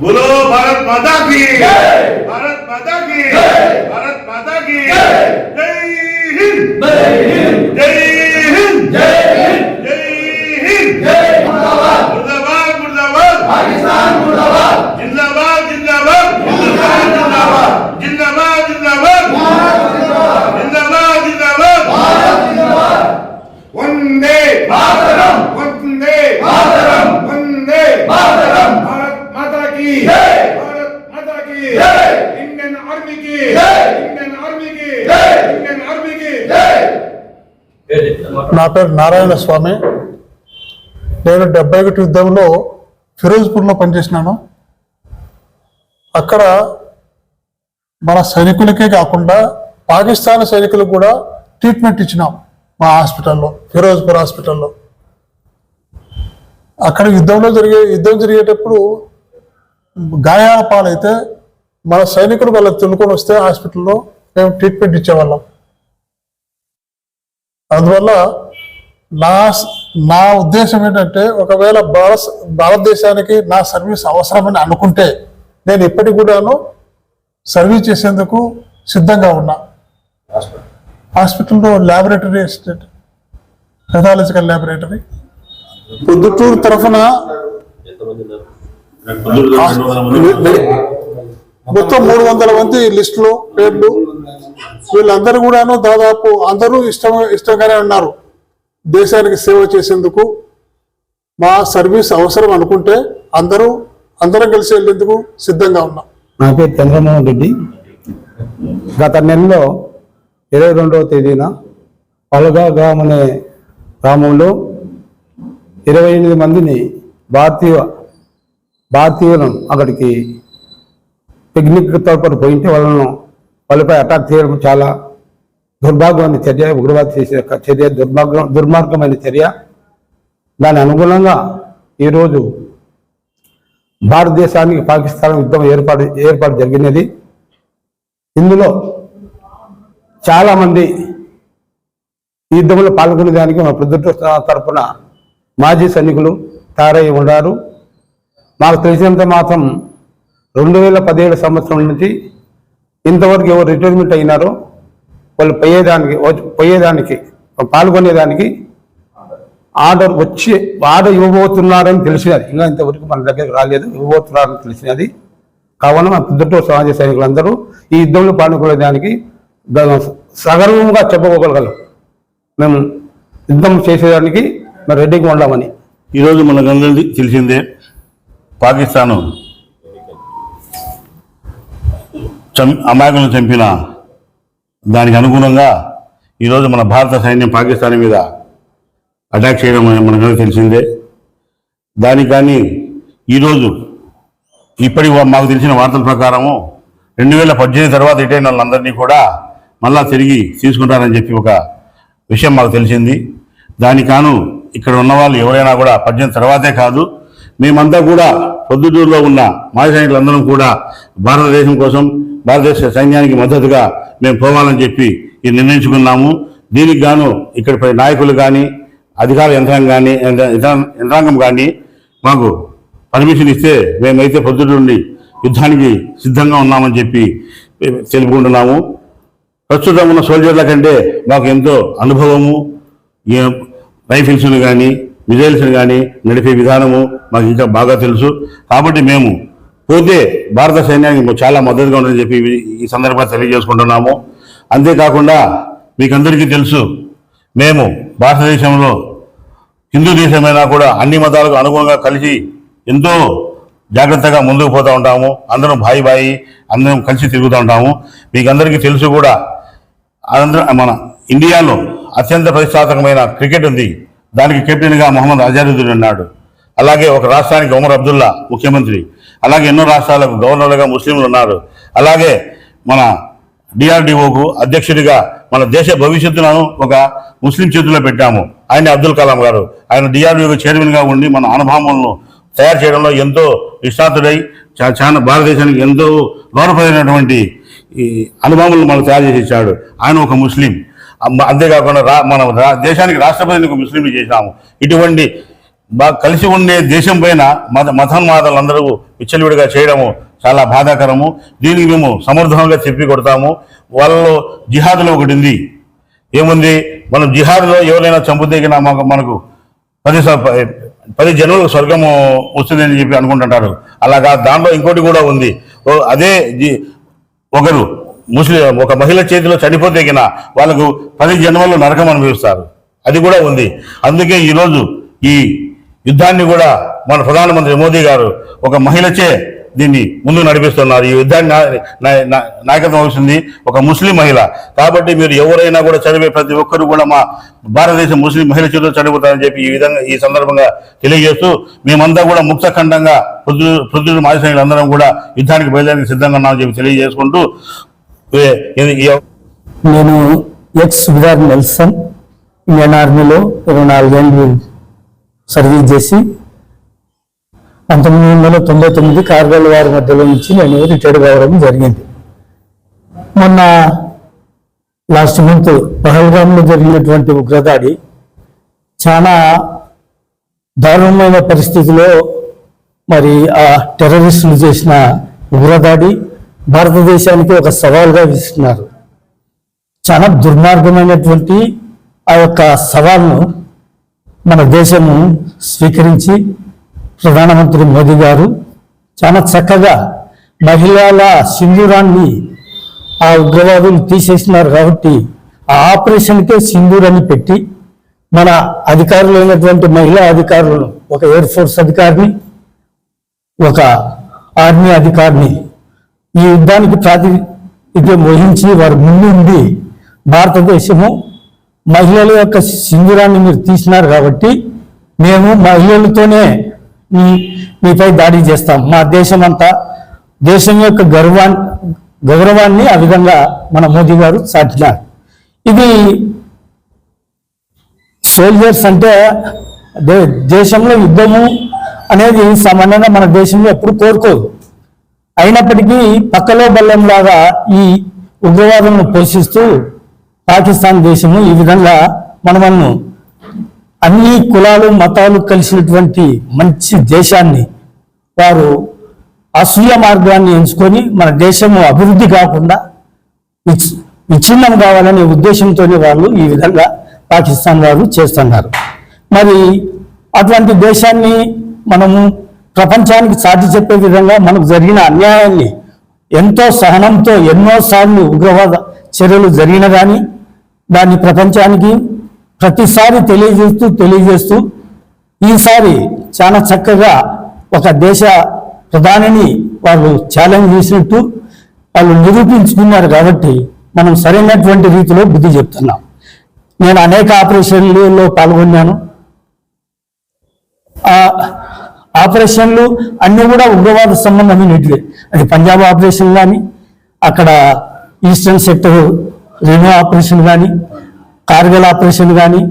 बोलो भारत माता की। भारत माता की। भारत माता की। जय। हिंद। నా పేరు నారాయణ స్వామి. నేను డెబ్బై ఒకటి యుద్ధంలో ఫిరోజ్పూర్లో పనిచేసినాను. అక్కడ మన సైనికులకే కాకుండా పాకిస్తాన్ సైనికులకు కూడా ట్రీట్మెంట్ ఇచ్చినాం మా హాస్పిటల్లో ఫిరోజ్పూర్ హాస్పిటల్లో. అక్కడ యుద్ధంలో జరిగే యుద్ధం జరిగేటప్పుడు గాయాల పాలైతే మన సైనికులు వాళ్ళకి తెలుకొని వస్తే హాస్పిటల్లో మేము ట్రీట్మెంట్ ఇచ్చేవాళ్ళం. అందువల్ల నా నా ఉద్దేశం ఏంటంటే ఒకవేళ భారత భారతదేశానికి నా సర్వీస్ అవసరమని అనుకుంటే నేను ఇప్పటికి కూడాను సర్వీస్ చేసేందుకు సిద్ధంగా ఉన్నా. హాస్పిటల్లో laboratory assistant pathological laboratory. Proddatur తరఫున మొత్తం మూడు వందల మంది లిస్టులో పేర్లు. వీళ్ళందరూ కూడాను దాదాపు అందరూ ఇష్టం ఇష్టంగానే ఉన్నారు. దేశానికి సేవ చేసేందుకు. మా సర్వీస్ అవసరం అనుకుంటే అందరూ అందరం కలిసి వెళ్ళేందుకు సిద్ధంగా ఉన్నాం. నా పేరు చంద్రమోహన్ రెడ్డి. గత నెలలో ఇరవై రెండవ తేదీన పలగా గ్రామం అనే గ్రామంలో ఇరవై ఎనిమిది మందిని భారతీయ భారతీయులను అక్కడికి టెక్నిక్తో పాటు పోయింటే వాళ్ళను వాళ్ళపై అటాక్ చేయడం చాలా దుర్భాగ్యమైన చర్య ఉగ్రవాద చేసే చర్య దుర్భాగ్యం దుర్మార్గమైన చర్య. దాని అనుగుణంగా ఈరోజు భారతదేశానికి పాకిస్తాన్ యుద్ధం ఏర్పాటు ఏర్పాటు జరిగినది. ఇందులో చాలామంది ఈ యుద్ధంలో పాల్గొనేదానికి మా ప్రొద్దుట తరపున మాజీ సైనికులు తయారై ఉన్నారు. మాకు తెలిసినంత మాత్రం రెండు వేల పదిహేడు సంవత్సరం నుంచి ఇంతవరకు ఎవరు రిటైర్మెంట్ అయినారో వాళ్ళు పోయేదానికి పోయేదానికి పాల్గొనేదానికి ఆర్డర్ వచ్చి ఆర్డర్ ఇవ్వబోతున్నారని తెలిసినది. ఇంకా ఇంతవరకు మన దగ్గరికి రాలేదు. ఇవ్వబోతున్నారని తెలిసినది. కావున మన పొద్దుటూరు సమాజ సైనికులందరూ ఈ యుద్ధంలో పాల్గొనేదానికి సగర్వంగా చెప్పుకోగలగలం మేము యుద్ధం చేసేదానికి మేము రెడీగా ఉండామని ఈరోజు మనకందరికీ తెలిసిందే పాకిస్తాను అమాయకులను చంపిన దానికి అనుగుణంగా ఈరోజు మన భారత సైన్యం పాకిస్తాన్ మీద అటాక్ చేయడం మనకు తెలిసిందే. దానికి కానీ ఈరోజు ఇప్పటి మాకు తెలిసిన వార్తల ప్రకారము రెండు వేల పద్దెనిమిది తర్వాత రిటైన్ వాళ్ళందరినీ కూడా మళ్ళా తిరిగి తీసుకుంటారని చెప్పి ఒక విషయం మాకు తెలిసింది. దానికి కాను ఇక్కడ ఉన్న వాళ్ళు ఎవరైనా కూడా పద్దెనిమిది తర్వాతే కాదు మేమంతా కూడా పొద్దుటూరులో ఉన్న మాజీ సైనికులందరం కూడా భారతదేశం కోసం భారతదేశ సైన్యానికి మద్దతుగా మేము పోవాలని చెప్పి ఇది నిర్ణయించుకున్నాము. దీనికి గాను ఇక్కడ నాయకులు కానీ అధికార యంత్రాంగం కానీ యంత్రాంగం కానీ మాకు పర్మిషన్ ఇస్తే మేమైతే పొద్దుటూరుని యుద్ధానికి సిద్ధంగా ఉన్నామని చెప్పి తెలుపుకుంటున్నాము. ప్రస్తుతం ఉన్న సోల్జర్ల కంటే మాకు ఎంతో అనుభవము రైఫిల్స్ను కానీ మిజైల్స్ని కానీ నడిపే విధానము మాకు ఇంకా బాగా తెలుసు. కాబట్టి మేము పోతే భారత సైన్యానికి చాలా మద్దతుగా ఉందని చెప్పి ఈ- సందర్భంగా తెలియజేసుకుంటున్నాము. అంతేకాకుండా మీకందరికీ తెలుసు మేము భారతదేశంలో హిందూ దేశమైనా కూడా అన్ని మతాలకు అనుగుణంగా కలిసి ఎంతో జాగ్రత్తగా ముందుకు పోతూ ఉంటాము. అందరం బాయి బాయి అందరం కలిసి తిరుగుతూ ఉంటాము. మీకు అందరికీ తెలుసు కూడా అందరం మన ఇండియాలో అత్యంత ప్రతిష్టాత్మకమైన క్రికెట్ ఉంది. దానికి కెప్టెన్గా మొహమ్మద్ అజారుద్దీన్ ఉన్నాడు అలాగే ఒక రాష్ట్రానికి ఉమర్ అబ్దుల్లా ముఖ్యమంత్రి. అలాగే ఎన్నో రాష్ట్రాలకు గవర్నర్లుగా ముస్లింలు ఉన్నారు. అలాగే మన డిఆర్డిఓకు అధ్యక్షుడిగా మన దేశ భవిష్యత్తును ఒక ముస్లిం చేతిలో పెట్టాము. ఆయన అబ్దుల్ కలాం గారు. ఆయన డిఆర్డిఓ చైర్మన్గా ఉండి మన అనుభవములను తయారు చేయడంలో ఎంతో నిష్ణాతుడై చా- చాలా భారతదేశానికి ఎంతో గౌరవపడినటువంటి ఈ అనుభవములను మనకు తయారు చేసి ఇచ్చాడు. ఆయన ఒక ముస్లిం. అంతేకాకుండా రా మన దేశానికి రాష్ట్రపతిని ఒక ముస్లింలు చేశాము. ఇటువంటి బాగా కలిసి ఉండే దేశం పైన మత మతోన్మాదాలు అందరూ విచ్చలవిడిగా చేయడము చాలా బాధాకరము. దీనికి మేము సమర్థంగా చెప్పి కొడతాము. వాళ్ళలో జిహాదులో ఒకటి ఉంది. ఏముంది? మనం జిహాద్లో ఎవరైనా చంపుతేగినా మాకు మనకు పది స- పది జనులకు స్వర్గము వస్తుందని చెప్పి అనుకుంటుంటారు. అలాగా దాంట్లో ఇంకోటి కూడా ఉంది. అదే ఒకరు ముస్లిం ఒక మహిళ చేతిలో చనిపోతే గిన వాళ్ళకు పది జన్మలు నరకం అనుభవిస్తారు. అది కూడా ఉంది. అందుకే ఈరోజు ఈ యుద్ధాన్ని కూడా మన ప్రధానమంత్రి మోదీ గారు ఒక మహిళచే దీన్ని ముందు నడిపిస్తున్నారు. ఈ యుద్ధాన్ని నా- నాయకత్వం వహిస్తుంది ఒక ముస్లిం మహిళ. కాబట్టి మీరు ఎవరైనా కూడా చదివే ప్రతి ఒక్కరు కూడా మా భారతదేశం ముస్లిం మహిళ చేతిలో చనిపోతారని చెప్పి ఈ విధంగా ఈ సందర్భంగా తెలియజేస్తూ మేమంతా కూడా ముక్తఖండంగా పృథ్వీ పృథ్వీ మాజీ అందరం కూడా యుద్ధానికి బయలుదేరికి సిద్ధంగా ఉన్నామని చెప్పి తెలియజేసుకుంటూ ఏ- నేను ఎక్స్ విరాట్ నెల్సన్ ఇండియన్ ఆర్మీలో ఇరవై నాలుగేళ్ళు సర్వీస్ చేసి పంతొమ్మిది వందల తొంభై తొమ్మిది కార్గల్ వారి మధ్యలో నుంచి నేను రిటైర్ కావడం జరిగింది. మొన్న లాస్ట్ మంత్ పహల్గామ్లో జరిగినటువంటి ఉగ్రదాడి చాలా దారుణమైన పరిస్థితిలో మరి ఆ టెర్రరిస్టులు చేసిన ఉగ్రదాడి భారతదేశానికి ఒక సవాల్గా విస్తున్నారు చాలా దుర్మార్గమైనటువంటి ఆ యొక్క సవాల్ను మన దేశము స్వీకరించి ప్రధానమంత్రి మోదీ గారు చాలా చక్కగా మహిళల సింధూరాన్ని ఆ ఉగ్రవాదులు తీసేసినారు కాబట్టి ఆ ఆపరేషన్కే సింధూర్ అని పెట్టి మన అధికారులైనటువంటి మహిళా అధికారులను ఒక ఎయిర్ ఫోర్స్ అధికారిని ఒక ఆర్మీ అధికారిని ఈ యుద్ధానికి ప్రాతినిధ్యం వహించి వారు ముందుండి భారతదేశము మహిళల యొక్క సింధురాన్ని మీరు తీసినారు కాబట్టి మేము మహిళలతోనే మీ మీపై దాడి చేస్తాం. మా దేశం అంతా దేశం యొక్క గర్వాన్ని గౌరవాన్ని ఆ విధంగా మన మోదీ గారు సాధించారు. ఇది సోల్జర్స్ అంటే దే- దేశంలో యుద్ధము అనేది సామాన్యంగా మన దేశంలో ఎప్పుడు కోరుకోదు. అయినప్పటికీ పక్కలో బల్లంలాగా ఈ ఉగ్రవాదం పోషిస్తూ పాకిస్తాన్ దేశము ఈ విధంగా మనమన్ను అన్ని కులాలు మతాలు కలిసినటువంటి మంచి దేశాన్ని వారు అసూయ మార్గాన్ని ఎంచుకొని మన దేశము అభివృద్ధి కాకుండా విచ్- విచ్ఛిన్నం కావాలనే ఉద్దేశంతోనే వాళ్ళు ఈ విధంగా పాకిస్తాన్ వారు చేస్తున్నారు. మరి అటువంటి దేశాన్ని మనము ప్రపంచానికి చాటి చెప్పే విధంగా మనకు జరిగిన అన్యాయాన్ని ఎంతో సహనంతో ఎన్నోసార్లు ఉగ్రవాద చర్యలు జరిగిన కానీ దాన్ని ప్రపంచానికి ప్రతిసారి తెలియజేస్తూ తెలియజేస్తూ ఈసారి చాలా చక్కగా ఒక దేశ ప్రధానిని వాళ్ళు ఛాలెంజ్ చేసినట్టు వాళ్ళు నిరూపించుకున్నారు కాబట్టి మనం సరైనటువంటి రీతిలో బుద్ధి చెప్తున్నాం. నేను అనేక ఆపరేషన్లలో పాల్గొన్నాను. ఆపరేషన్లు అన్నీ కూడా ఉగ్రవాద సంబంధమైనటివే. అది పంజాబ్ ఆపరేషన్ కానీ అక్కడ ఈస్టర్న్ సెక్టర్ రెనో ఆపరేషన్ కానీ కార్గిల్ ఆపరేషన్ కానీ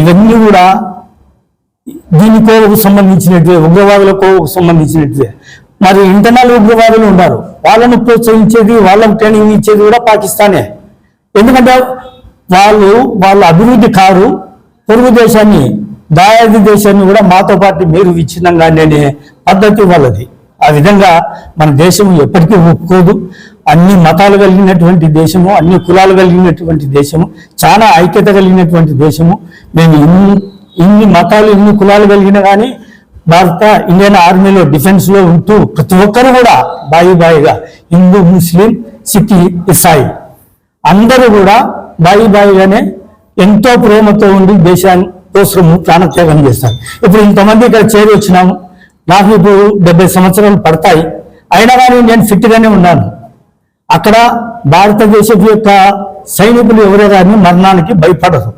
ఇవన్నీ కూడా దీని కోవకు ఉగ్రవాదులకు ఉగ్రవాదుల కోవకు మరి ఇంటర్నల్ ఉగ్రవాదులు ఉన్నారు. వాళ్ళను ప్రోత్సహించేది వాళ్ళకు ట్రైనింగ్ ఇచ్చేది కూడా పాకిస్తానే. ఎందుకంటే వాళ్ళు వాళ్ళ అభివృద్ధి కారు పొరుగు దేశాన్ని దాయాది దేశాన్ని కూడా మాతో పాటు మీరు విచ్ఛిన్నంగా అనే పద్ధతి వాళ్ళది. ఆ విధంగా మన దేశం ఎప్పటికీ ఒప్పుకోదు. అన్ని మతాలు కలిగినటువంటి దేశము అన్ని కులాలు కలిగినటువంటి దేశము చాలా ఐక్యత కలిగినటువంటి దేశము. మేము ఇన్ని ఇన్ని మతాలు ఇన్ని కులాలు కలిగిన కానీ భారత ఇండియన్ ఆర్మీలో డిఫెన్స్లో ఉంటూ ప్రతి ఒక్కరు కూడా బాయి బాయిగా హిందూ ముస్లిం సిక్ ఇసాయి అందరూ కూడా బాయి బాయిగానే ఎంతో ప్రేమతో ఉండి దేశాన్ని కోసము ప్రాణత్యాగం చేస్తారు. ఇప్పుడు ఇంతమంది ఇక్కడ చేరి వచ్చినాము. నాకు ఇప్పుడు డెబ్బై సంవత్సరాలు పడతాయి. అయినా కానీ నేను ఫిట్గానే ఉన్నాను. అక్కడ భారతదేశం యొక్క సైనికులు ఎవరే కానీ మరణానికి భయపడరు.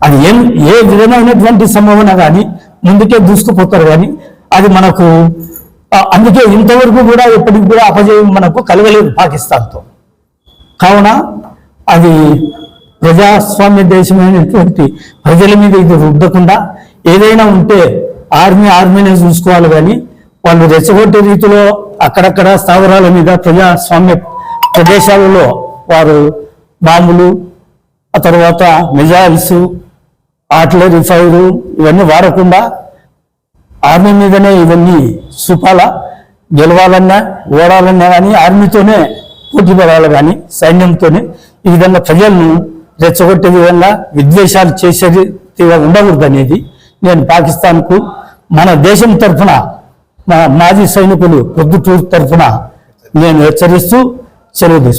అది ఏం ఏ విధమైనటువంటి సంభవన కానీ ముందుకే దూసుకుపోతారు కానీ అది మనకు అందుకే ఇంతవరకు కూడా ఎప్పటికి కూడా అపజయం మనకు కలగలేదు పాకిస్తాన్తో. కావున అది ప్రజాస్వామ్య దేశమైనటువంటి ప్రజల మీద ఇది రుద్దకుండా ఏదైనా ఉంటే ఆర్మీ ఆర్మీనే చూసుకోవాలి కానీ వాళ్ళు రెచ్చగొట్టే రీతిలో అక్కడక్కడ స్థావరాల మీద ప్రజాస్వామ్య ప్రదేశాలలో వారు బాంబులు ఆ తర్వాత మిజైల్స్ ఆర్టిలరీ ఫైర్ ఇవన్నీ వాడకుండా ఆర్మీ మీదనే ఇవన్నీ చూపాలా గెలవాలన్నా ఓడాలన్నా కానీ ఆర్మీతోనే పోటీ పడాలి కానీ సైన్యంతోనే ఈ విధంగా ప్రజలను రెచ్చగొట్టే విధంగా విద్వేషాలు చేసేది ఉండకూడదు అనేది నేను పాకిస్తాన్కు మన దేశం తరఫున మా మాజీ సైనికులు పొద్దుటూరు తరఫున నేను హెచ్చరిస్తూ సెలవు తీసుకుంటాను